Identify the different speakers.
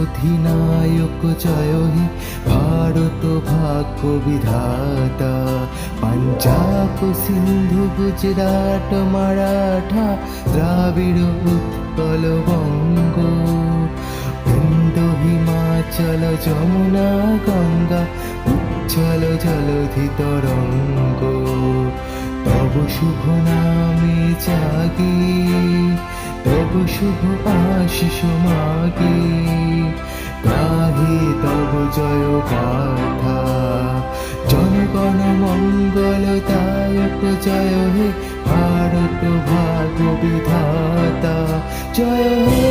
Speaker 1: অধিনায়ক জয় হে ভারত ভাগ্য বিধাতা। পাঞ্জাব সিন্ধু, গুজরাট, মারাঠা, দ্রাবিড় উৎকল বঙ্গ। বিন্দ হিমাচল যমুনা, গঙ্গা, উচ্ছল জলধি তরঙ্গ তব শুভ নামে জাগি, তব শুভ আশিস মাগে। জয় জনগণ মঙ্গল দায়ক জয় হে ভারত ভাগ বিধাতা। জয় হে